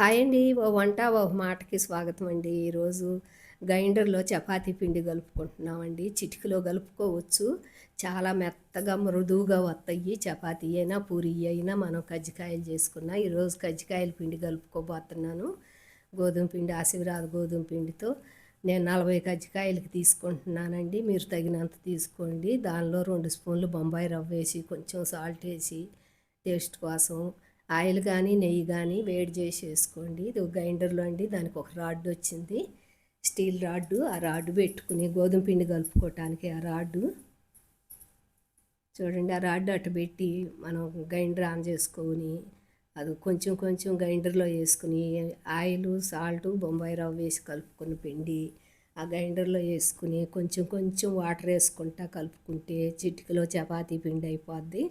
Hi అండి. ఓ వంట ఓ మాటకి స్వాగతం అండి. ఈరోజు గ్రైండర్లో చపాతీ పిండి కలుపుకుంటున్నామండి. చిటికలో కలుపుకోవచ్చు. చాలా మెత్తగా మృదువుగా వస్తాయి చపాతీ అయినా పూరి అయినా మనం కజ్జికాయలు చేసుకున్నా. ఈరోజు కజ్జికాయల పిండి కలుపుకోబోతున్నాను. గోధుమ పిండి ఆశీర్వాద గోధుమ పిండితో నేను నలభై కజ్జికాయలకి తీసుకుంటున్నానండి. మీరు తగినంత తీసుకోండి. దానిలో రెండు స్పూన్లు బొంబాయి రవ్వ వేసి కొంచెం సాల్ట్ వేసి టేస్ట్ కోసం ఆయిల్ కానీ నెయ్యి కానీ వేడి చేసి వేసుకోండి ఇది గ్రైండర్లో అండి. దానికి ఒక రాడ్ వచ్చింది. Steel rod. ఆ రాడ్డు పెట్టుకుని గోధుమ పిండి కలుపుకోవటానికి ఆ రాడ్డు. చూడండి ఆ రాడ్డు అటు పెట్టి మనం గ్రైండర్ ఆన్ చేసుకొని అది కొంచెం కొంచెం గ్రైండర్లో వేసుకుని ఆయిల్ సాల్ట్ బొంబాయి రవ్వ వేసి కలుపుకుని పిండి ఆ గ్రైండర్లో వేసుకుని కొంచెం కొంచెం వాటర్ వేసుకుంటా కలుపుకుంటే చిటికలో చపాతీ పిండి అయిపోద్ది.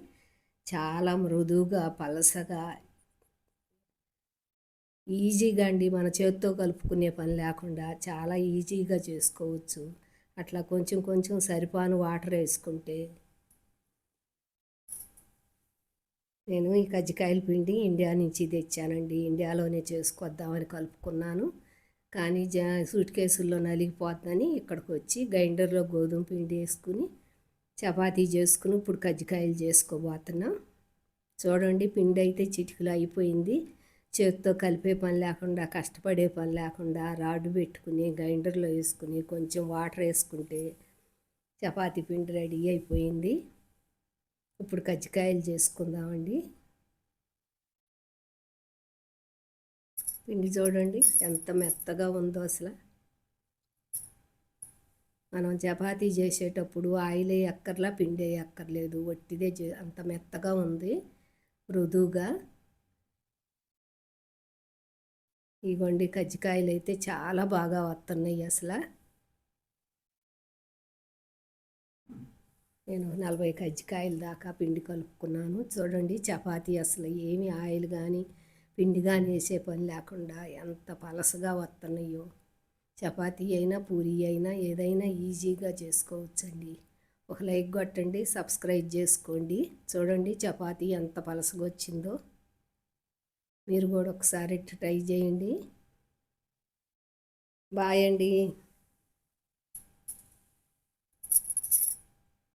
చాలా మృదువుగా పలసగా ఈజీగా అండి మన చేతితో కలుపుకునే పని లేకుండా చాలా ఈజీగా చేసుకోవచ్చు. అట్లా కొంచెం కొంచెం సరిపాను వాటర్ వేసుకుంటే నేను ఈ కజ్జికాయల పిండి ఇండియా నుంచి తెచ్చానండి. ఇండియాలోనే చేసుకొద్దామని కలుపుకున్నాను. కానీ జా సూట్ కేసుల్లో నలిగిపోతుందని ఇక్కడికి వచ్చి గ్రైండర్లో గోధుమ పిండి వేసుకుని చపాతీ చేసుకుని ఇప్పుడు కజ్జికాయలు చేసుకోబోతున్నాం. చూడండి పిండి అయితే చిటికలు అయిపోయింది. చేతితో కలిపే పని లేకుండా కష్టపడే పని లేకుండా రాడు పెట్టుకుని గ్రైండర్లో వేసుకుని కొంచెం వాటర్ వేసుకుంటే చపాతీ పిండి రెడీ అయిపోయింది. ఇప్పుడు కజ్జికాయలు చేసుకుందామండి. పిండి చూడండి ఎంత మెత్తగా ఉందో అసలు. మనం చపాతీ చేసేటప్పుడు ఆయిల్ ఎక్కర్లా పిండి ఎక్కర్లేదు వట్టిదే అంత మెత్తగా ఉంది. మృదువుగా. ఇగోండి కజ్జికాయలు అయితే చాలా బాగా వస్తున్నాయి అసలు. నేను నలభై కజ్జికాయల దాకా పిండి కలుపుకున్నాను. చూడండి చపాతీ అసలు ఏమి ఆయిల్ కానీ పిండి కానీ వేసే పని లేకుండా ఎంత పలసగా వస్తున్నాయో చపాతీ అయినా పూరి అయినా ఏదైనా ఈజీగా చేసుకోవచ్చండి. ఒక లైక్ కొట్టండి సబ్స్క్రైబ్ చేసుకోండి. చూడండి చపాతీ ఎంత పలసగా వచ్చిందో మీరు కూడా ఒకసారి ట్రై చేయండి. బాయ్ అండి.